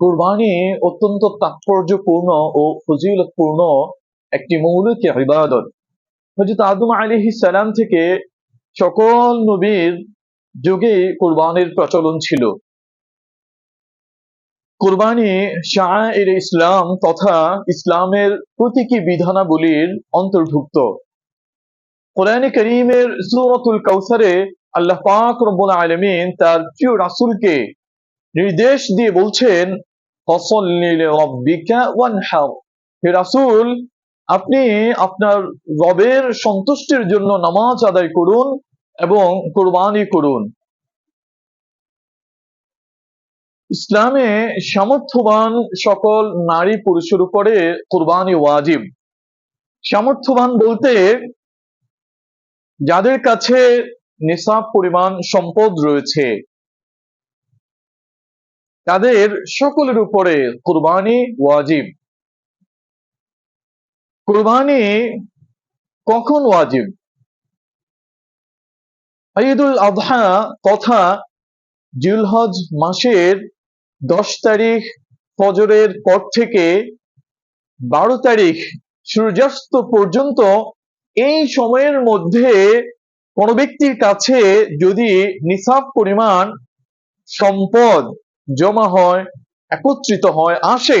কুরবানি অত্যন্ত তাৎপর্যপূর্ণ ও ফজিলতপূর্ণ একটি মৌলিক ইবাদত। হজরত আদম আলিহি সালাম থেকে সকল নবীর যুগে কুরবানির প্রচলন ছিল। কুরবানি শাহ ইসলাম তথা ইসলামের প্রতীকী বিধানাবলীর অন্তর্ভুক্ত। কোরআনে করিমের সুরতুল কৌসারে আল্লাহ পাক রব্বুল আলমিন তার প্রিয় রাসুলকে নির্দেশ দিয়ে বলছেন আপনি আপনার রবের সন্তুষ্টির জন্য নামাজ আদায় করুন এবং কোরবানি করুন। ইসলামে সামর্থ্যবান সকল নারী পুরুষের উপরে কোরবানি ওয়াজিব। সামর্থ্যবান বলতে যাদের কাছে নিসাব পরিমাণ সম্পদ রয়েছে তাদের সকলের উপরে কোরবানি ওয়াজিব। কোরবানি কখন ওয়াজিব? ঈদুল আজহা তথা জুলহজ মাসের দশ তারিখ ফজরের পর থেকে বারো তারিখ সূর্যাস্ত পর্যন্ত এই সময়ের মধ্যে কোন ব্যক্তির কাছে যদি নিসাব পরিমাণ সম্পদ জমা হয়, একত্রিত হয়, আসে,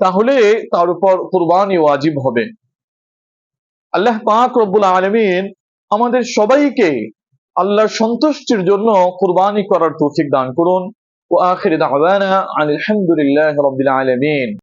তাহলে তার উপর কোরবানি ওয়াজিব হবে। আল্লাহ পাক রব্বুল আলমিন আমাদের সবাইকে আল্লাহর সন্তুষ্টির জন্য কোরবানি করার তৌফিক দান করুন। ও আখির দাওয়ানা আলহামদুলিল্লাহ রবিল আলমিন।